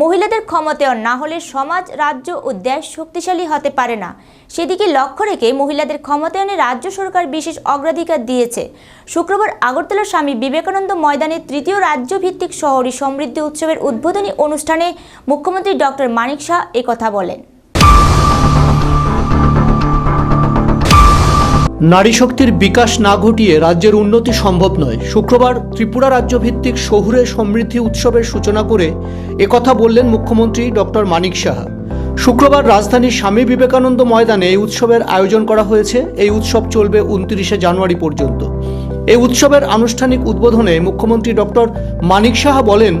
মহিলাদের ক্ষমতায়ন না হলে সমাজ, রাজ্য ও দেশ শক্তিশালী হতে পারে না। সেদিকে লক্ষ্য রেখে মহিলাদের ক্ষমতায়নে রাজ্য সরকার বিশেষ অগ্রাধিকার দিয়েছে। শুক্রবার আগরতলা স্বামী বিবেকানন্দ ময়দানে তৃতীয় রাজ্যভিত্তিক শহরী সমৃদ্ধি উৎসবের উদ্বোধনী অনুষ্ঠানে মুখ্যমন্ত্রী ডক্টর মানিক শাহ একথা বলেন। নারী শক্তির বিকাশ না ঘটিয়ে রাজ্যের উন্নতি সম্ভব নয়। শুক্রবার ত্রিপুরা রাজ্যভিত্তিক শহুরে সমৃদ্ধি উৎসবের সূচনা করে একথা বললেন মুখ্যমন্ত্রী ডক্টর মানিক সাহা। শুক্রবার রাজধানীর স্বামী বিবেকানন্দ ময়দানে এই উৎসবের আয়োজন করা হয়েছে। এই উৎসব চলবে উনত্রিশে জানুয়ারি পর্যন্ত। এই উৎসবের আনুষ্ঠানিক উদ্বোধনে মুখ্যমন্ত্রী ডক্টর মানিক সাহা বলেন,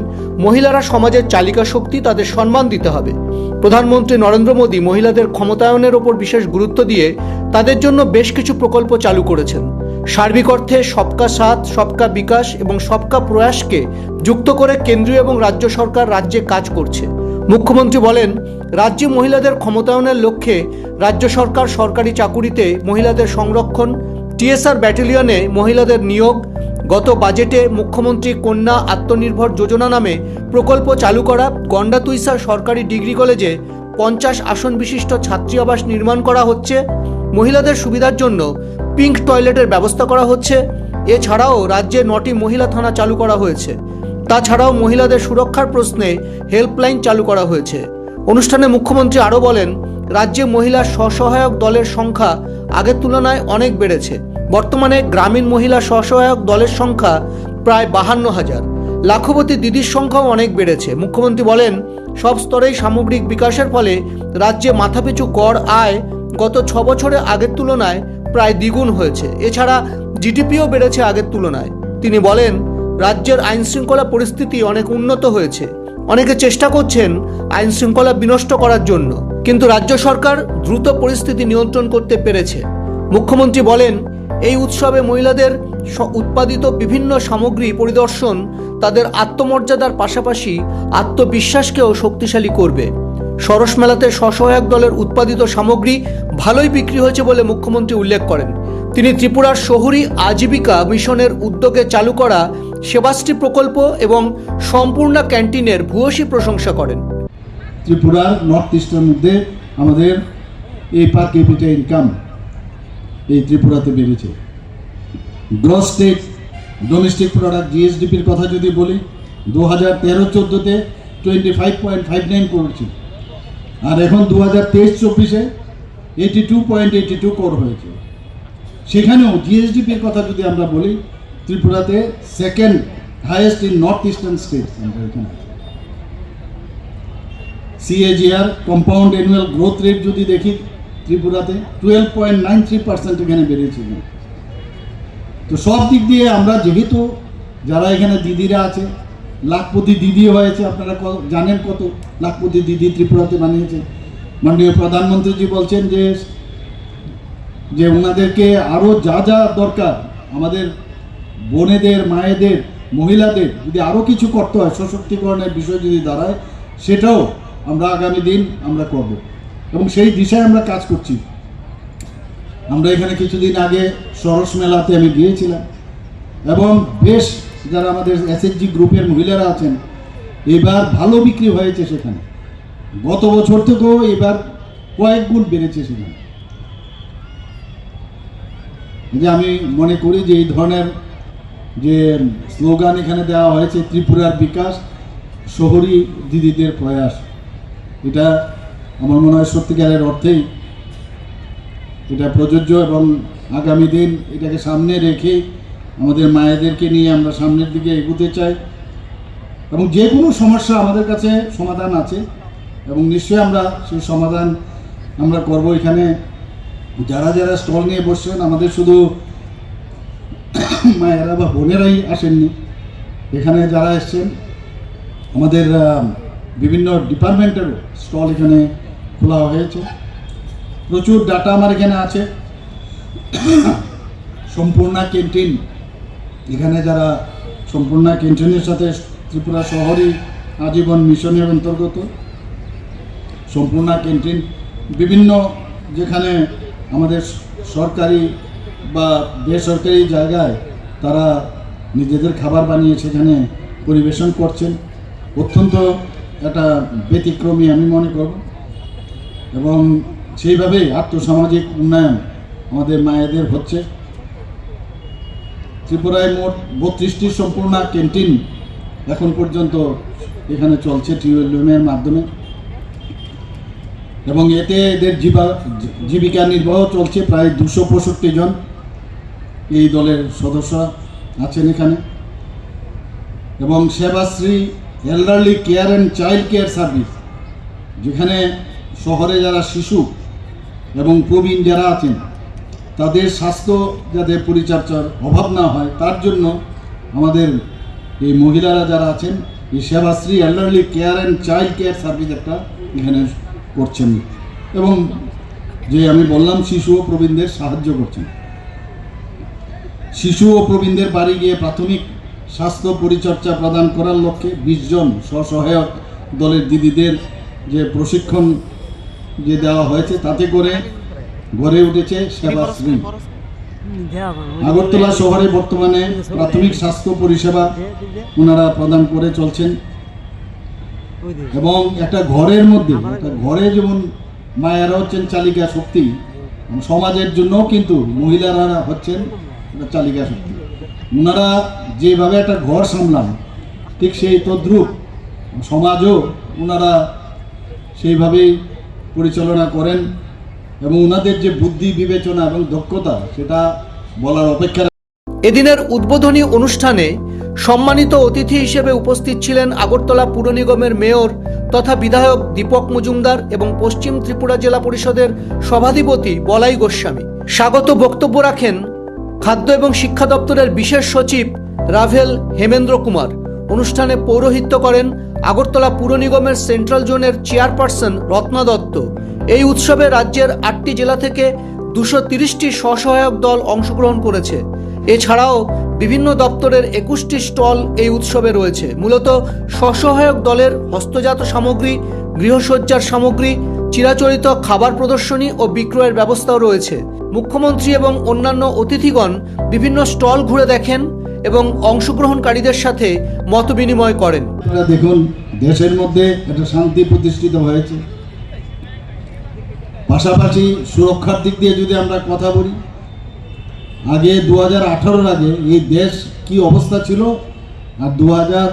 মহিলারা সমাজের চালিকা শক্তি তাদের সম্মান দিতে হবে। প্রধানমন্ত্রী নরেন্দ্র মোদী মহিলাদের ক্ষমতায়নের ওপর বিশেষ গুরুত্ব দিয়ে তাদের জন্য বেশ কিছু প্রকল্প চালু করেছেন। সার্বিক অর্থে সবকা সাথ, সবকা বিকাশ এবং সবকা প্রয়াসকে যুক্ত করে কেন্দ্রীয় এবং রাজ্য সরকার রাজ্যে কাজ করছে। মুখ্যমন্ত্রী বলেন, রাজ্যে মহিলাদের ক্ষমতায়নের লক্ষ্যে রাজ্য সরকার সরকারি চাকুরিতে মহিলাদের সংরক্ষণ টিএসআর ব্যাটালিয়নে মহিলাদের নিয়োগ, গত বাজেটে মুখ্যমন্ত্রী কন্যা আত্মনির্ভর যোজনা নামে প্রকল্প চালু করা, গন্ডাতুইসা সরকারি ডিগ্রি কলেজে পঞ্চাশ আসন বিশিষ্ট ছাত্রী আবাস নির্মাণ করা হচ্ছে, মহিলাদের সুবিধার জন্য পিঙ্ক টয়লেটের ব্যবস্থা করা হচ্ছে, এছাড়াও রাজ্যে নটি মহিলা থানা চালু করা হয়েছে। তাছাড়াও মহিলাদের সুরক্ষার প্রশ্নে হেল্পলাইন চালু করা হয়েছে। অনুষ্ঠানে মুখ্যমন্ত্রী আরও বলেন, রাজ্যে মহিলা স্বসহায়ক দলের সংখ্যা আগের তুলনায় অনেক বেড়েছে। বর্তমানে গ্রামীণ মহিলা স্বসহায়ক দলের সংখ্যা প্রায় বাহান্ন হাজার। লাখপতি দিদির সংখ্যাও অনেক বেড়েছে। মুখ্যমন্ত্রী বলেন, সব স্তরেই সামগ্রিক বিকাশের ফলে রাজ্যে মাথাপিছু গড় আয় গত ছ বছরে আগের তুলনায় প্রায় দ্বিগুণ হয়েছে। এছাড়া জিডিপিও বেড়েছে আগের তুলনায়। তিনি বলেন, রাজ্যের আইনশৃঙ্খলা পরিস্থিতি অনেক উন্নত হয়েছে। অনেকে চেষ্টা করছেন আইন শৃঙ্খলা বিনষ্ট করার জন্য, কিন্তু রাজ্য সরকার দ্রুত পরিস্থিতি নিয়ন্ত্রণ করতে পেরেছে। মুখ্যমন্ত্রী বলেন, এই উৎসবে মহিলাদের উৎপাদিত বিভিন্ন সামগ্রী পরিদর্শন তাদের আত্মমর্যাদার পাশাপাশি আত্মবিশ্বাসকেও শক্তিশালী করবে। সরস মেলাতে স্বসহায়ক দলের উৎপাদিত সামগ্রী ভালোই বিক্রি হয়েছে বলে মুখ্যমন্ত্রী উল্লেখ করেন। তিনি ত্রিপুরার শহুরি আজীবিকা মিশনের উদ্যোগে চালু করা সেবাশ্রী প্রকল্প এবং সম্পূর্ণ ক্যান্টিনের ভূয়সী প্রশংসা করেন। ত্রিপুরার নর্থ ইস্টের মধ্যে আমাদের এই পার ক্যাপিটা ইনকাম এই ত্রিপুরাতে বেড়েছে। গ্রস স্টেট, ডোমেস্টিক প্রোডাক্ট, জিএসডিপির কথা যদি বলি, দু হাজার তেরো চোদ্দোতে twenty five point five nine করেছি। আর এখন দু হাজার তেইশ চব্বিশে eighty two point eighty two crore হয়েছে। সেখানেও জিএসডিপির কথা যদি আমরা বলি, ত্রিপুরাতে second highest in north eastern state. CAGR compound annual growth rate যদি দেখি, ত্রিপুরাতে twelve point nine three percent এখানে বেড়েছিল তো সব দিক দিয়ে আমরা যেহেতু যারা এখানে দিদিরা আছে, লাখপতি দিদি হয়েছে, আপনারা জানেন কত লাখপতি দিদি ত্রিপুরাতে বানিয়েছে মাননীয় প্রধানমন্ত্রীজি বলছেন যে যে ওনাদেরকে আরও যা যা দরকার, আমাদের বোনেদের, মায়েদের, মহিলাদের যদি আরও কিছু করতে হয়, সশক্তিকরণের বিষয় যদি দাঁড়ায়, সেটাও আমরা আগামী দিন আমরা করব। এবং সেই দিশায় আমরা কাজ করছি। আমরা এখানে কিছুদিন আগে সরস মেলাতে আমি গিয়েছিলাম। এবং বেশ যারা আমাদের এসএসজি গ্রুপের মহিলারা আছেন, এবার ভালো বিক্রি হয়েছে সেখানে। গত বছর থেকেও এবার কয়েক গুণ বেড়েছে সেখানে। যে আমি মনে করি যে এই ধরনের যে স্লোগান এখানে দেওয়া হয়েছে, ত্রিপুরার বিকাশ, শহরী দিদিদের প্রয়াস, এটা আমার মনে হয় সত্যিকারের অর্থেই এটা প্রযোজ্য এবং আগামী দিন এটাকে সামনে রেখে আমাদের মায়েদেরকে নিয়ে আমরা সামনের দিকে এগোতে চাই এবং যে কোনো সমস্যা আমাদের কাছে সমাধান আছে এবং নিশ্চয়ই আমরা সেই সমাধান আমরা করব এখানে। যারা যারা স্টল নিয়ে বসছেন, আমাদের শুধু মায়েরা বা বোনেরাই আসেননি। এখানে যারা এসছেন, আমাদের বিভিন্ন ডিপার্টমেন্টেরও স্টল এখানে খোলা হয়েছে। প্রচুর ডাটা আমার এখানে আছে। সম্পূর্ণা ক্যান্টিন। এখানে যারা সম্পূর্ণা ক্যান্টিনের সাথে ত্রিপুরা শহরই আজীবন মিশনের অন্তর্গত। সম্পূর্ণা ক্যান্টিন বিভিন্ন যেখানে আমাদের সরকারি বা বেসরকারি জায়গায় তারা নিজেদের খাবার বানিয়ে সেখানে পরিবেশন করছেন। অত্যন্ত একটা ব্যতিক্রমী আমি মনে করব। এবং সেইভাবেই আর্থসামাজিক উন্নয়ন আমাদের মায়েদের হচ্ছে। ত্রিপুরায় মোট বত্রিশটি সম্পূর্ণ ক্যান্টিন এখন পর্যন্ত এখানে চলছে টিউএলএমের মাধ্যমে। এবং এতে এদের জীবা জীবিকা নির্বাহ চলছে প্রায় দুশো পঁয়ষট্টি জন। এই দলের সদস্য আছেন এখানে। এবং Sebashree, elderly care and child care service, যেখানে শহরে যারা শিশু এবং প্রবীণ যারা আছেন, তাদের স্বাস্থ্য যাতে পরিচর্যার অভাব না হয়, তার জন্য আমাদের এই মহিলারা যারা আছেন, এই Sebashree, elderly care and child care service একটা এখানে করছেন এবং যে আমি বললাম শিশু ও প্রবীণদের সাহায্য করছেন। শিশু ও প্রবীণদের বাড়ি গিয়ে প্রাথমিক স্বাস্থ্য পরিচর্যা প্রদান করার লক্ষ্যে বিশ জন স্বসহায়ক দলের দিদিদের যে প্রশিক্ষণ যে দেওয়া হয়েছে, তাতে করে গড়ে উঠেছে সেবাশ্রী আগরতলা শহরে বর্তমানে প্রাথমিক স্বাস্থ্য পরিষেবা ওনারা প্রদান করে চলছেন। এবং একটা ঘরের মধ্যে ঘরে যেমন মায়েরা হচ্ছেন চালিকা শক্তি সমাজের জন্যও কিন্তু মহিলারা হচ্ছেন চালিকা শক্তি। ওনারা যেভাবে একটা ঘর সামলান, ঠিক সেই তদ্রুপ সমাজও ওনারা সেইভাবেই পরিচালনা করেন এবং ওনাদের যে বুদ্ধি, বিবেচনা এবং দক্ষতা, সেটা বলার অপেক্ষা এদিনের উদ্বোধনী অনুষ্ঠানে সম্মানিত অতিথি হিসেবে উপস্থিত ছিলেন আগরতলা পুর নিগমের মেয়র তথা বিধায়ক দীপক মজুমদার এবং পশ্চিম ত্রিপুরা জেলা পরিষদের সভাধিপতি বলাই গোস্বামী। স্বাগত বক্তব্য রাখেন খাদ্য এবং শিক্ষা দপ্তরের বিশেষ সচিব রাভেল হেমেন্দ্র কুমার। অনুষ্ঠানে পৌরোহিত্য করেন আগরতলা পুর নিগমের সেন্ট্রাল জোনের চেয়ারপারসন রত্না দত্ত। এই উৎসবে রাজ্যের আটটি জেলা থেকে দুশো তিরিশটি স্বসহায়ক দল অংশগ্রহণ করেছে। এছাড়াও বিভিন্ন দপ্তরের একুশটি স্টল এই উৎসবে রয়েছে। মূলত স্বসহায়ক দলের হস্তজাত সামগ্রী, গৃহসজ্জার সামগ্রী, চিরাচরিত খাবার প্রদর্শনী ও বিক্রয়ের ব্যবস্থাও রয়েছে। মুখ্যমন্ত্রী এবং অন্যান্য অতিথিগণ বিভিন্ন স্টল ঘুরে দেখেন এবং অংশগ্রহণকারীদের সাথে মত বিনিময় করেন। দেখুন, দেশের মধ্যে একটা শান্তি প্রতিষ্ঠিত হয়েছে। পাশাপাশি সুরক্ষার দিক দিয়ে যদি আমরা কথা বলি আগে দু হাজার আঠারোর আগে এই দেশ কি অবস্থা ছিল? আর দু হাজার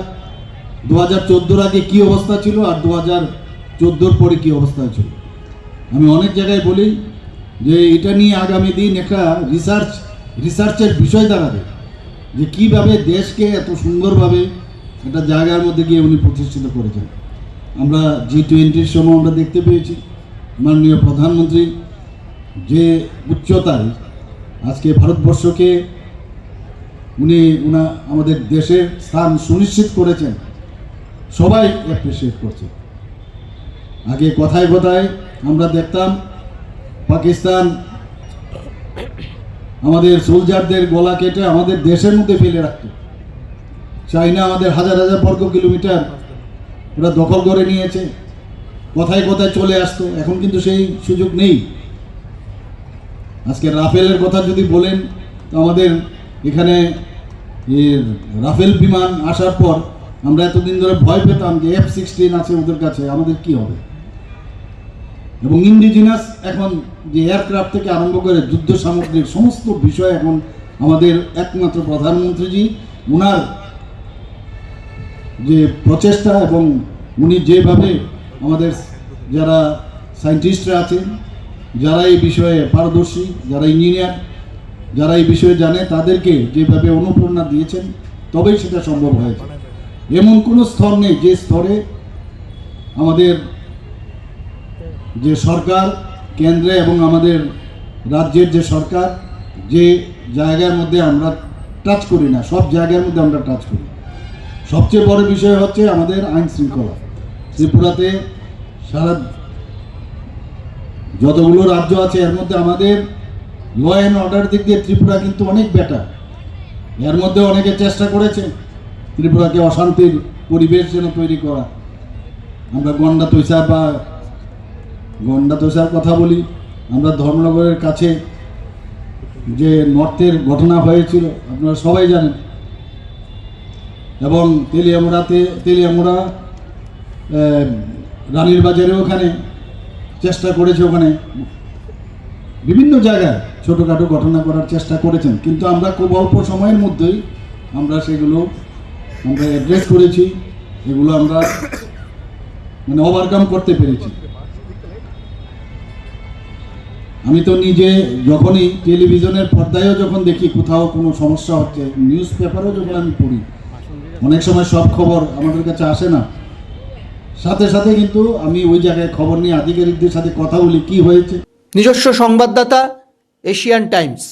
দু হাজার চোদ্দোর আগে কি অবস্থা ছিল? আর দু হাজার চোদ্দোর পরে কি অবস্থা ছিল? আমি অনেক জায়গায় বলি যে এটা নিয়ে আগামী দিন একটা রিসার্চ রিসার্চের বিষয় দাঁড়াবে। যে কীভাবে দেশকে এত সুন্দরভাবে একটা জায়গার মধ্যে গিয়ে উনি প্রতিষ্ঠিত করেছেন। আমরা জি টোয়েন্টির সময় আমরা দেখতে পেয়েছি। মাননীয় প্রধানমন্ত্রী যে উচ্চতায় আজকে ভারতবর্ষকে উনি, উনা আমাদের দেশের স্থান সুনিশ্চিত করেছেন। সবাই অ্যাপ্রিসিয়েট করছে। আগে কথায় কথায় আমরা দেখতাম, পাকিস্তান আমাদের সোলজারদের গলা কেটে আমাদের দেশের মধ্যে ফেলে রাখতো। চাইনা আমাদের হাজার হাজার বর্গ কিলোমিটার ওরা দখল করে নিয়েছে। কথায় কথায় চলে আসতো। এখন কিন্তু সেই সুযোগ নেই। আজকে রাফেলের কথা যদি বলেন, তো আমাদের এখানে রাফেল বিমান আসার পর আমরা এতদিন ধরে ভয় পেতাম যে এফ সিক্সটিন আছে ওদের কাছে, আমাদের কি হবে? এবং ইন্ডিজিনাস এখন যে এয়ারক্রাফট থেকে আরম্ভ করে যুদ্ধ সামগ্রীর সমস্ত বিষয় এখন আমাদের একমাত্র প্রধানমন্ত্রীজি ওনার যে প্রচেষ্টা এবং উনি যেভাবে আমাদের যারা সায়েন্টিস্টরা আছেন যারা এই বিষয়ে পারদর্শী, যারা ইঞ্জিনিয়ার, যারা এই বিষয়ে জানে, তাদেরকে যেভাবে অনুপ্রেরণা দিয়েছেন, তবেই সেটা সম্ভব হয়েছে। এমন কোনো স্তর নেই যে স্তরে আমাদের যে সরকার কেন্দ্রে এবং আমাদের রাজ্যের যে সরকার, যে জায়গার মধ্যে আমরা টাচ করি না, সব জায়গার মধ্যে আমরা টাচ করি। সবচেয়ে বড় বিষয় হচ্ছে আমাদের আইন শৃঙ্খলা ত্রিপুরাতে সারা যতগুলো রাজ্য আছে, এর মধ্যে আমাদের ল অ্যান্ড অর্ডার দিক দিয়ে ত্রিপুরা কিন্তু অনেক বেটার এর মধ্যে অনেকে চেষ্টা করেছে ত্রিপুরাকে অশান্তির পরিবেশ যেন তৈরি করা। আমরা গন্ডা তৈসা বা গন্ডা তৈসার কথা বলি, আমরা ধর্মনগরের কাছে যে নর্থের ঘটনা হয়েছিল, আপনারা সবাই জানেন। এবং তেলিয়ামুড়াতে, তেলিয়ামুড়া রানীর বাজারে ওখানে চেষ্টা করেছে ওখানে। বিভিন্ন জায়গায় ছোটোখাটো ঘটনা করার চেষ্টা করেছেন। কিন্তু আমরা খুব অল্প সময়ের মধ্যেই আমরা সেগুলো আমরা অ্যাড্রেস করেছি। এগুলো আমরা মানে ওভারকাম করতে পেরেছি। আমি তো নিজে যখনই টেলিভিশনের পর্দায়ও যখন দেখি, কোথাও কোনো সমস্যা হচ্ছে নিউজ পেপারও যখন আমি পড়ি, অনেক সময় সব খবর আমাদের কাছে আসে না। সাথে সাথে কিন্তু আমি ওই জায়গায় খবর নিয়ে আধিকারিকদের সাথে কথা বলি, কি হয়েছে। নিজস্ব সংবাদদাতা এশিয়ান টাইমস